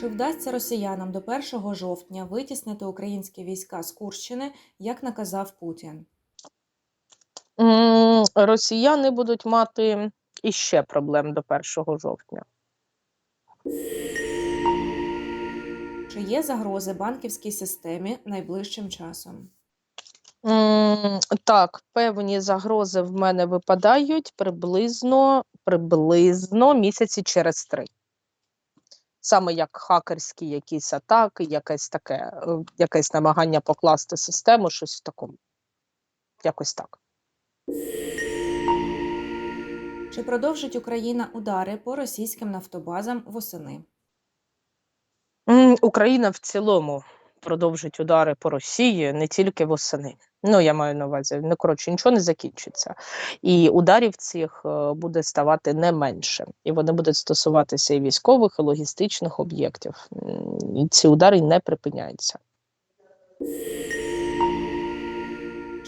Чи вдасться росіянам до 1 жовтня витіснити українські війська з Курщини, як наказав Путін? Росіяни будуть мати іще проблем до 1 жовтня. Чи є загрози банківській системі найближчим часом? Так, певні загрози в мене випадають приблизно, приблизно місяці через три. Саме як хакерські якісь атаки, якесь таке, е, якесь намагання покласти систему, щось в такому. Якось так. Чи продовжить Україна удари по російським нафтобазам восени? Україна в цілому продовжить удари по Росії не тільки восени. Ну, я маю на увазі, ну коротше, нічого не закінчиться. І ударів цих е, буде ставати не менше. І вони будуть стосуватися і військових, і логістичних об'єктів. І ці удари не припиняються.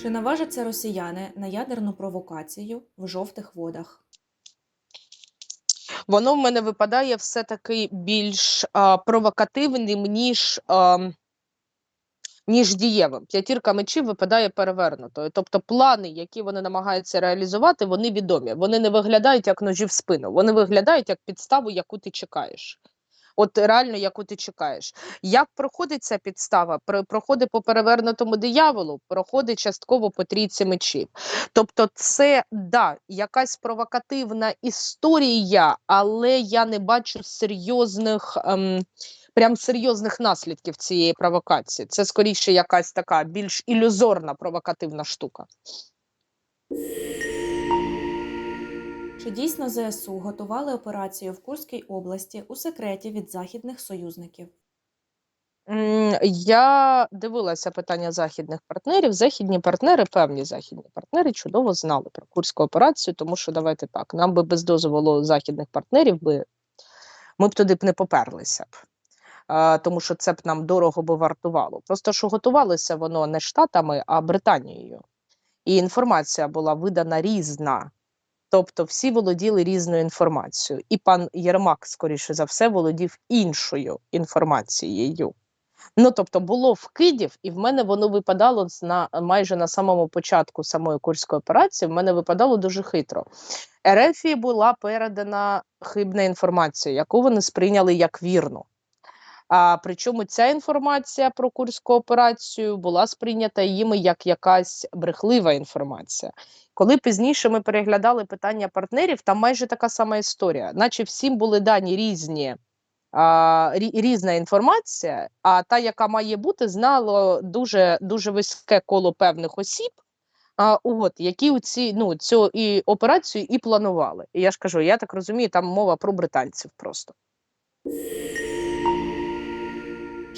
Чи наважаться росіяни на ядерну провокацію в жовтих водах? Воно в мене випадає все-таки більш а, провокативним, ніж. А, ніж дієвим. П'ятірка мечів випадає перевернутою. Тобто плани, які вони намагаються реалізувати, вони відомі. Вони не виглядають як ножі в спину, вони виглядають як підставу, яку ти чекаєш. От реально, яку ти чекаєш. Як проходить ця підстава? Про- Проходить по перевернутому дияволу, проходить частково по трійці мечів. Тобто, це да, якась провокативна історія, але я не бачу серйозних. Ем, прям серйозних наслідків цієї провокації. Це скоріше якась така більш ілюзорна провокативна штука. Чи дійсно ЗСУ готували операцію в Курській області у секреті від західних союзників? Я дивилася питання західних партнерів. Західні партнери, певні західні партнери, чудово знали про курську операцію, тому що давайте так, нам би без дозволу західних партнерів би ми б туди б не поперлися б. Тому що це б нам дорого би вартувало. Просто що готувалося воно не Штатами, а Британією. І інформація була видана різна. Тобто всі володіли різною інформацією. І пан Єрмак, скоріше за все, володів іншою інформацією. Ну, тобто, було вкидів, і в мене воно випадало на майже на самому початку самої курської операції. В мене випадало дуже хитро. Ерефії була передана хибна інформація, яку вони сприйняли як вірну. А причому ця інформація про курську операцію була сприйнята їми як якась брехлива інформація. Коли пізніше ми переглядали питання партнерів, там майже така сама історія, наче всім були дані різні. А, різна інформація, а та, яка має бути, знало дуже дуже вузьке коло певних осіб, а, от, які у ці, ну, цю і операцію і планували. І я ж кажу, я так розумію, там мова про британців просто.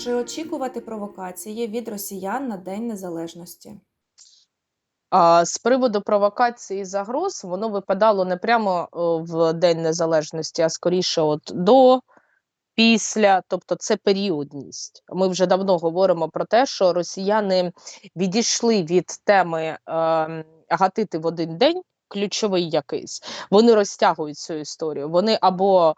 Чи очікувати провокації від росіян на День Незалежності? А з приводу провокації загроз воно випадало не прямо в День Незалежності, а скоріше от до, після, тобто це періодність. Ми вже давно говоримо про те, що росіяни відійшли від теми е, гатити в один день. Ключовий якийсь, вони розтягують цю історію. Вони або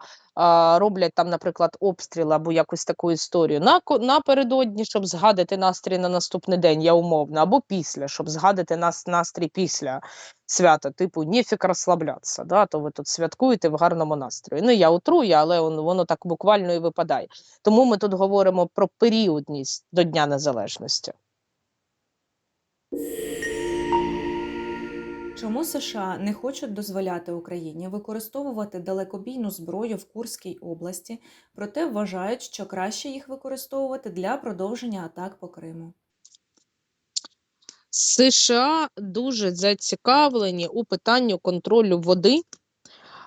роблять там, наприклад, обстріл або якусь таку історію на, напередодні, щоб згадати настрій на наступний день, я умовно, або після, щоб згадати нас настрій після свята, типу ніфік розслаблятися, да, то ви тут святкуєте в гарному настрої. Ну, я утрую, але воно так буквально і випадає. Тому ми тут говоримо про періодність до Дня Незалежності. Чому США не хочуть дозволяти Україні використовувати далекобійну зброю в Курській області, проте вважають, що краще їх використовувати для продовження атак по Криму? США дуже зацікавлені у питанні контролю води,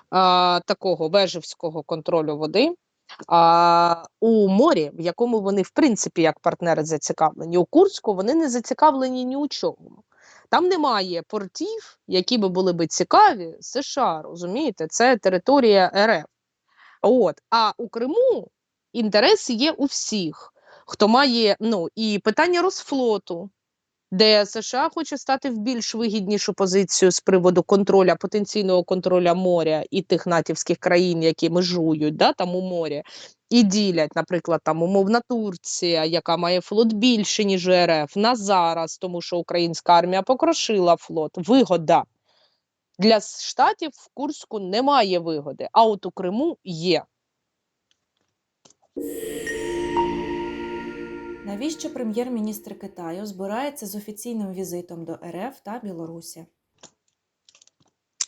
а, такого вежівського контролю води. А у морі, в якому вони, в принципі, як партнери зацікавлені, у Курську вони не зацікавлені ні у чому. Там немає портів, які би були би цікаві США, розумієте? Це територія РФ. От. А у Криму інтерес є у всіх, хто має ну, і питання Росфлоту, де США хоче стати в більш вигіднішу позицію з приводу контроля, потенційного контроля моря і тих натівських країн, які межують да, там у морі, і ділять, наприклад, там умовна Турція, яка має флот більше, ніж РФ, на зараз, тому що українська армія покрошила флот. Вигода. Для штатів в Курську немає вигоди, а от у Криму є. Навіщо прем'єр-міністр Китаю збирається з офіційним візитом до РФ та Білорусі?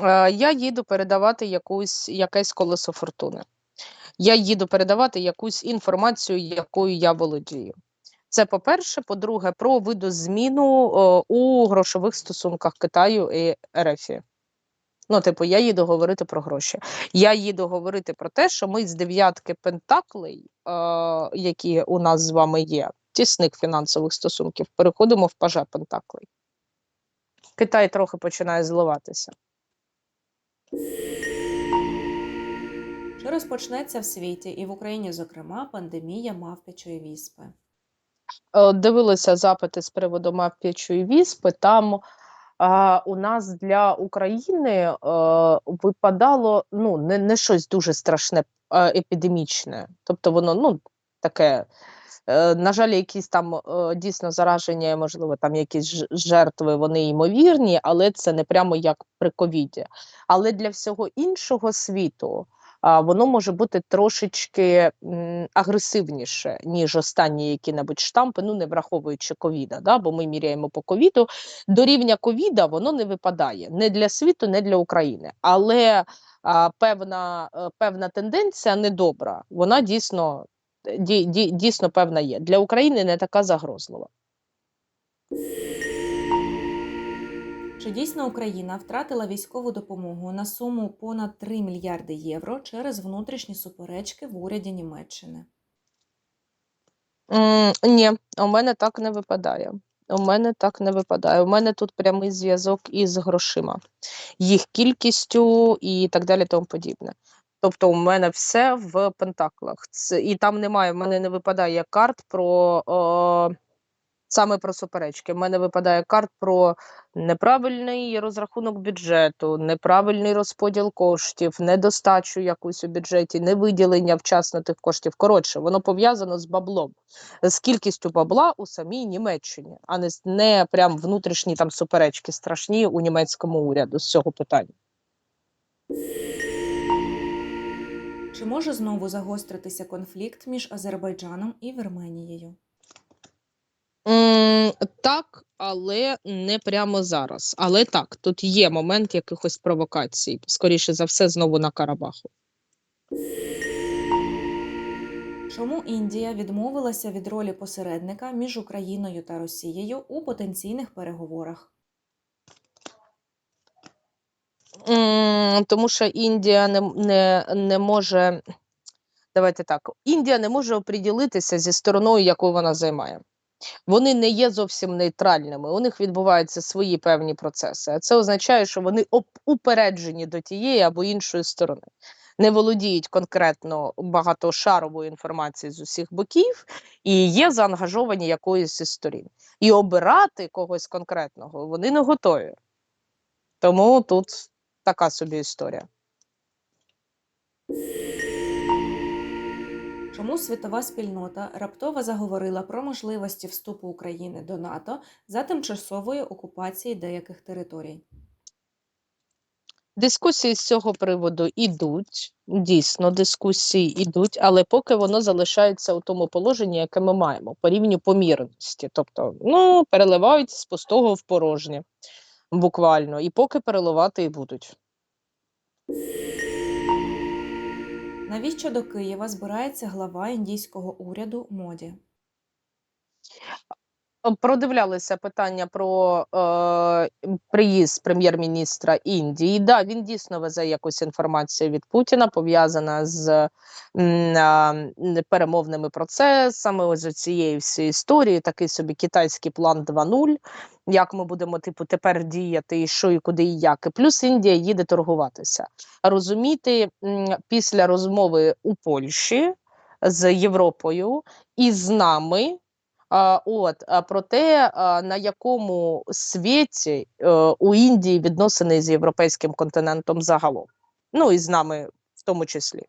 Е, Я їду передавати якусь якесь колесо фортуни. Я їду передавати якусь інформацію, якою я володію. Це по-перше. По-друге, про видозміну е, у грошових стосунках Китаю і РФ. Ну, типу, я їду говорити про гроші. Я їду говорити про те, що ми з дев'ятки пентаклей, е, які у нас з вами є, тісних фінансових стосунків, переходимо в пажа пентаклей. Китай трохи починає зливатися. Чи розпочнеться в світі і в Україні, зокрема, пандемія мавпячої віспи? Е, Дивилися запити з приводу мавп'ячої віспи. Там а, у нас для України е, випадало ну, не, не щось дуже страшне, а епідемічне. Тобто воно ну, таке. Е, На жаль, якісь там е, дійсно зараження, можливо, там якісь жертви, вони ймовірні, але це не прямо як при ковіді. Але для всього іншого світу воно може бути трошечки агресивніше, ніж останні які-небудь штампи, ну не враховуючи ковіда, да, бо ми міряємо по ковіду. До рівня ковіда воно не випадає не для світу, не для України. Але а, певна, е, певна тенденція недобра, вона дійсно, ді, ді, дійсно певна є. Для України не така загрозлива. Чи дійсно Україна втратила військову допомогу на суму понад 3 мільярди євро через внутрішні суперечки в уряді Німеччини? М, Ні, у мене так не випадає. У мене так не випадає. У мене тут прямий зв'язок із грошима, їх кількістю і так далі, тому подібне. Тобто, у мене все в пентаклах. Це, і там немає, в мене не випадає карт про о, саме про суперечки. В мене випадає карт про неправильний розрахунок бюджету, неправильний розподіл коштів, недостачу якусь у бюджеті, невиділення вчасно тих коштів. Коротше, воно пов'язано з баблом, з кількістю бабла у самій Німеччині, а не, не прям внутрішні там суперечки страшні у німецькому уряду з цього питання. Чи може знову загостритися конфлікт між Азербайджаном і Вірменією? Так, але не прямо зараз. Але так, тут є момент якихось провокацій. Скоріше за все, знову на Карабаху. Чому Індія відмовилася від ролі посередника між Україною та Росією у потенційних переговорах? Тому що Індія не, не, не може. Давайте так, Індія не може оприділитися зі стороною, яку вона займає. Вони не є зовсім нейтральними. У них відбуваються свої певні процеси. А це означає, що вони упереджені до тієї або іншої сторони, не володіють конкретно багатошаровою інформацією з усіх боків і є заангажовані якоюсь із сторін. І обирати когось конкретного вони не готові. Тому тут така собі історія. Чому світова спільнота раптово заговорила про можливості вступу України до НАТО за тимчасової окупації деяких територій? Дискусії з цього приводу ідуть, дійсно, дискусії ідуть, але поки воно залишається у тому положенні, яке ми маємо, по рівню помірності. Тобто, ну, переливають з пустого в порожнє, буквально, і поки переливати і будуть. Навіщо до Києва збирається глава індійського уряду Моді? Е, Продивлялися питання про е, приїзд прем'єр-міністра Індії. Да, він дійсно везе якусь інформацію від Путіна, пов'язана з а, перемовними процесами. Ось цієї всієї історії, такий собі китайський план 2.0, як ми будемо типу тепер діяти, і що, і куди, і як. І плюс Індія їде торгуватися. Розуміти після розмови у Польщі з Європою і з нами от, а про те, на якому світі е, у Індії відносини з європейським континентом загалом. Ну і з нами в тому числі.